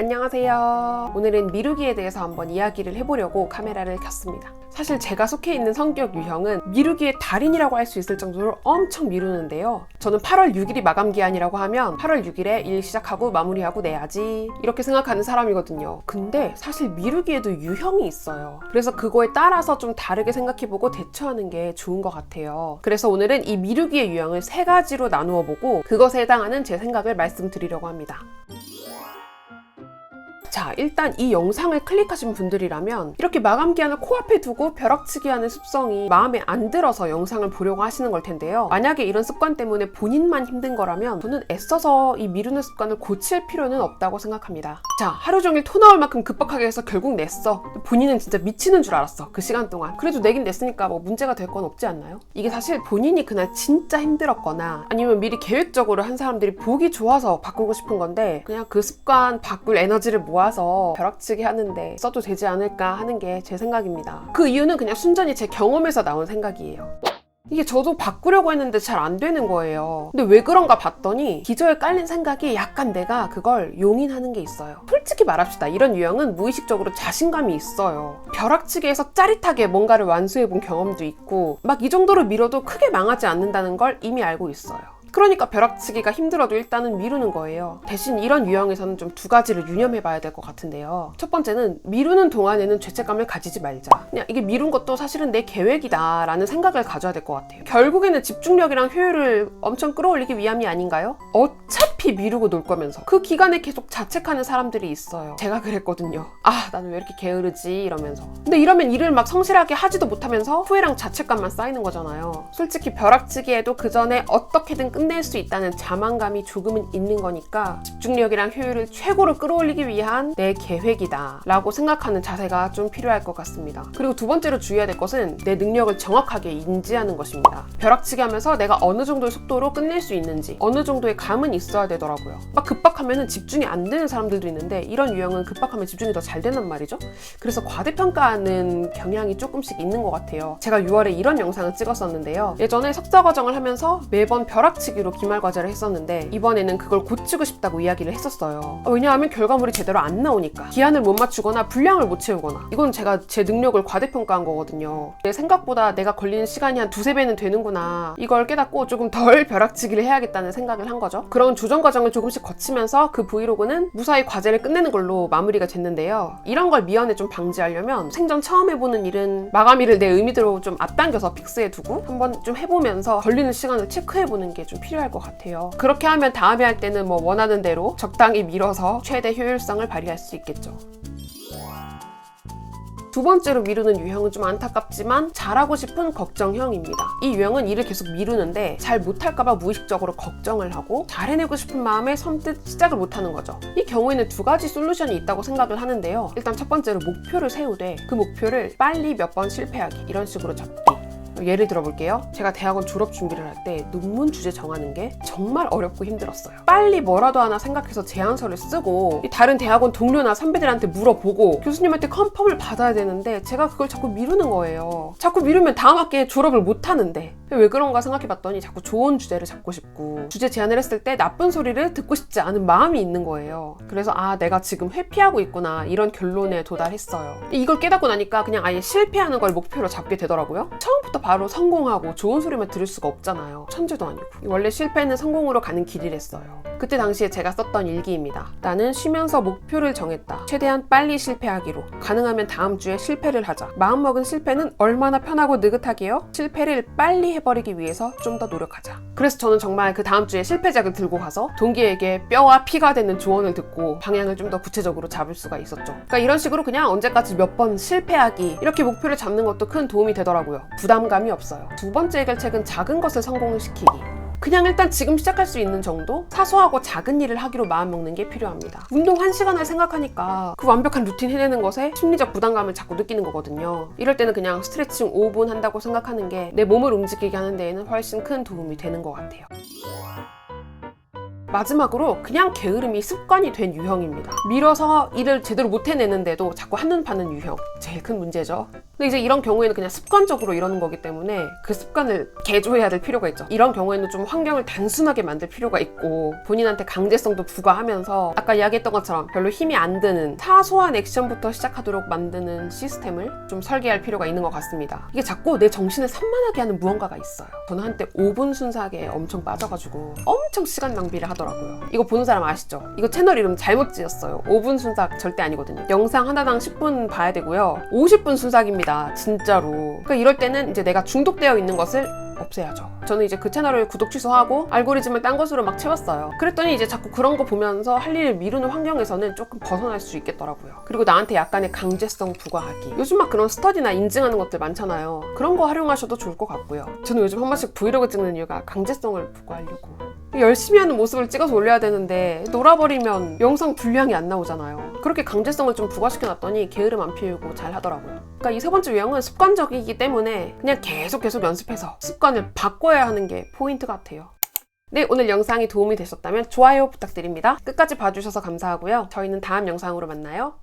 안녕하세요. 오늘은 미루기에 대해서 한번 이야기를 해보려고 카메라를 켰습니다. 사실 제가 속해 있는 성격 유형은 미루기의 달인이라고 할 수 있을 정도로 엄청 미루는데요. 저는 8월 6일이 마감 기한이라고 하면 8월 6일에 일 시작하고 마무리하고 내야지 이렇게 생각하는 사람이거든요. 근데 사실 미루기에도 유형이 있어요. 그래서 그거에 따라서 좀 다르게 생각해보고 대처하는 게 좋은 것 같아요. 그래서 오늘은 이 미루기의 유형을 세 가지로 나누어 보고 그것에 해당하는 제 생각을 말씀드리려고 합니다. 자, 일단 이 영상을 클릭하신 분들이라면 이렇게 마감 기한을 코앞에 두고 벼락치기 하는 습성이 마음에 안 들어서 영상을 보려고 하시는 걸 텐데요. 만약에 이런 습관 때문에 본인만 힘든 거라면 저는 애써서 이 미루는 습관을 고칠 필요는 없다고 생각합니다. 자, 하루 종일 토 나올 만큼 급박하게 해서 결국 냈어. 본인은 진짜 미치는 줄 알았어. 그 시간 동안. 그래도 내긴 냈으니까 뭐 문제가 될 건 없지 않나요? 이게 사실 본인이 그날 진짜 힘들었거나 아니면 미리 계획적으로 한 사람들이 보기 좋아서 바꾸고 싶은 건데 그냥 그 습관 바꿀 에너지를 모아 서 벼락치기 하는데 써도 되지 않을까 하는 게 제 생각입니다. 그 이유는 그냥 순전히 제 경험에서 나온 생각이에요. 이게 저도 바꾸려고 했는데 잘 안 되는 거예요. 근데 왜 그런가 봤더니 기저에 깔린 생각이 약간 내가 그걸 용인하는 게 있어요. 솔직히 말합시다. 이런 유형은 무의식적으로 자신감이 있어요. 벼락치기에서 짜릿하게 뭔가를 완수해 본 경험도 있고 막 이 정도로 밀어도 크게 망하지 않는다는 걸 이미 알고 있어요. 그러니까 벼락치기가 힘들어도 일단은 미루는 거예요. 대신 이런 유형에서는 좀 두 가지를 유념해 봐야 될 것 같은데요. 첫 번째는 미루는 동안에는 죄책감을 가지지 말자. 그냥 이게 미룬 것도 사실은 내 계획이다 라는 생각을 가져야 될 것 같아요. 결국에는 집중력이랑 효율을 엄청 끌어올리기 위함이 아닌가요? 어차피 미루고 놀 거면서 그 기간에 계속 자책하는 사람들이 있어요. 제가 그랬거든요. 아, 나는 왜 이렇게 게으르지? 이러면서. 근데 이러면 일을 막 성실하게 하지도 못하면서 후회랑 자책감만 쌓이는 거잖아요. 솔직히 벼락치기에도 그 전에 어떻게든 끝낼 수 있다는 자만감이 조금은 있는 거니까 집중력이랑 효율을 최고로 끌어올리기 위한 내 계획이다 라고 생각하는 자세가 좀 필요할 것 같습니다. 그리고 두 번째로 주의해야 될 것은 내 능력을 정확하게 인지하는 것입니다. 벼락치기 하면서 내가 어느 정도의 속도로 끝낼 수 있는지 어느 정도의 감은 있어야 되더라고요. 막 급박하면 집중이 안 되는 사람들도 있는데 이런 유형은 급박하면 집중이 더잘 된단 말이죠. 그래서 과대평가하는 경향이 조금씩 있는 것 같아요. 제가 6월에 이런 영상을 찍었었는데요. 예전에 석사 과정을 하면서 매번 벼락치기 로 기말 과제를 했었는데 이번에는 그걸 고치고 싶다고 이야기를 했었어요. 아, 왜냐하면 결과물이 제대로 안 나오니까 기한을 못 맞추거나 분량을 못 채우거나 이건 제가 제 능력을 과대평가한 거거든요. 내 생각보다 내가 걸리는 시간이 한 두세 배는 되는구나. 이걸 깨닫고 조금 덜 벼락치기를 해야겠다는 생각을 한 거죠. 그런 조정 과정을 조금씩 거치면서 그 브이로그는 무사히 과제를 끝내는 걸로 마무리가 됐는데요. 이런 걸 미연에 좀 방지하려면 생전 처음 해보는 일은 마감일을 내 의미대로 좀 앞당겨서 픽스해 두고 한번 좀 해보면서 걸리는 시간을 체크해 보는 게 좀 필요할 것 같아요. 그렇게 하면 다음에 할 때는 뭐 원하는 대로 적당히 밀어서 최대 효율성을 발휘할 수 있겠죠. 두 번째로 미루는 유형은 좀 안타깝지만 잘하고 싶은 걱정형입니다. 이 유형은 일을 계속 미루는데 잘 못할까봐 무의식적으로 걱정을 하고 잘 해내고 싶은 마음에 선뜻 시작을 못하는 거죠. 이 경우에는 두 가지 솔루션이 있다고 생각을 하는데요. 일단 첫 번째로 목표를 세우되 그 목표를 빨리 몇 번 실패하기 이런 식으로 잡기. 예를 들어 볼게요. 제가 대학원 졸업 준비를 할 때 논문 주제 정하는 게 정말 어렵고 힘들었어요. 빨리 뭐라도 하나 생각해서 제안서를 쓰고 이 다른 대학원 동료나 선배들한테 물어보고 교수님한테 컨펌을 받아야 되는데 제가 그걸 자꾸 미루는 거예요. 자꾸 미루면 다음 학기에 졸업을 못 하는데 왜 그런가 생각해 봤더니 자꾸 좋은 주제를 잡고 싶고 주제 제안을 했을 때 나쁜 소리를 듣고 싶지 않은 마음이 있는 거예요. 그래서 아 내가 지금 회피하고 있구나 이런 결론에 도달했어요. 이걸 깨닫고 나니까 그냥 아예 실패하는 걸 목표로 잡게 되더라고요. 처음부터 바로 성공하고 좋은 소리만 들을 수가 없잖아요. 천재도 아니고. 원래 실패는 성공으로 가는 길이랬어요. 그때 당시에 제가 썼던 일기입니다. 나는 쉬면서 목표를 정했다. 최대한 빨리 실패하기로. 가능하면 다음 주에 실패를 하자. 마음먹은 실패는 얼마나 편하고 느긋하게요? 실패를 빨리 해버리기 위해서 좀 더 노력하자. 그래서 저는 정말 그 다음 주에 실패작을 들고 가서 동기에게 뼈와 피가 되는 조언을 듣고 방향을 좀 더 구체적으로 잡을 수가 있었죠. 그러니까 이런 식으로 그냥 언제까지 몇 번 실패하기 이렇게 목표를 잡는 것도 큰 도움이 되더라고요. 부담감이 없어요. 두 번째 해결책은 작은 것을 성공시키기. 그냥 일단 지금 시작할 수 있는 정도 사소하고 작은 일을 하기로 마음먹는 게 필요합니다. 운동 1시간을 생각하니까 그 완벽한 루틴 해내는 것에 심리적 부담감을 자꾸 느끼는 거거든요. 이럴 때는 그냥 스트레칭 5분 한다고 생각하는 게 내 몸을 움직이게 하는 데에는 훨씬 큰 도움이 되는 것 같아요. 마지막으로 그냥 게으름이 습관이 된 유형입니다. 밀어서 일을 제대로 못 해내는데도 자꾸 한눈 파는 유형. 제일 큰 문제죠. 근데 이제 이런 경우에는 그냥 습관적으로 이러는 거기 때문에 그 습관을 개조해야 될 필요가 있죠. 이런 경우에는 좀 환경을 단순하게 만들 필요가 있고 본인한테 강제성도 부과하면서 아까 이야기했던 것처럼 별로 힘이 안 드는 사소한 액션부터 시작하도록 만드는 시스템을 좀 설계할 필요가 있는 것 같습니다. 이게 자꾸 내 정신을 산만하게 하는 무언가가 있어요. 저는 한때 5분 순삭에 엄청 빠져가지고 엄청 시간 낭비를 하더라고요. 이거 보는 사람 아시죠? 이거 채널 이름 잘못 지었어요. 5분 순삭 절대 아니거든요. 영상 하나당 10분 봐야 되고요. 50분 순삭입 니다. 진짜로. 그러니까 이럴 때는 이제 내가 중독되어 있는 것을 없애야죠. 저는 이제 그 채널을 구독 취소하고 알고리즘을 딴 것으로 막 채웠어요. 그랬더니 이제 자꾸 그런 거 보면서 할 일을 미루는 환경에서는 조금 벗어날 수 있겠더라고요. 그리고 나한테 약간의 강제성 부과하기. 요즘 막 그런 스터디나 인증하는 것들 많잖아요. 그런 거 활용하셔도 좋을 것 같고요. 저는 요즘 한 번씩 브이로그 찍는 이유가 강제성을 부과하려고. 열심히 하는 모습을 찍어서 올려야 되는데 놀아버리면 영상 분량이 안 나오잖아요. 그렇게 강제성을 좀 부과시켜 놨더니 게으름 안 피우고 잘 하더라고요. 그러니까 이 세 번째 유형은 습관적이기 때문에 그냥 계속 계속 연습해서 습관을 바꿔야 하는 게 포인트 같아요. 네, 오늘 영상이 도움이 되셨다면 좋아요 부탁드립니다. 끝까지 봐주셔서 감사하고요. 저희는 다음 영상으로 만나요.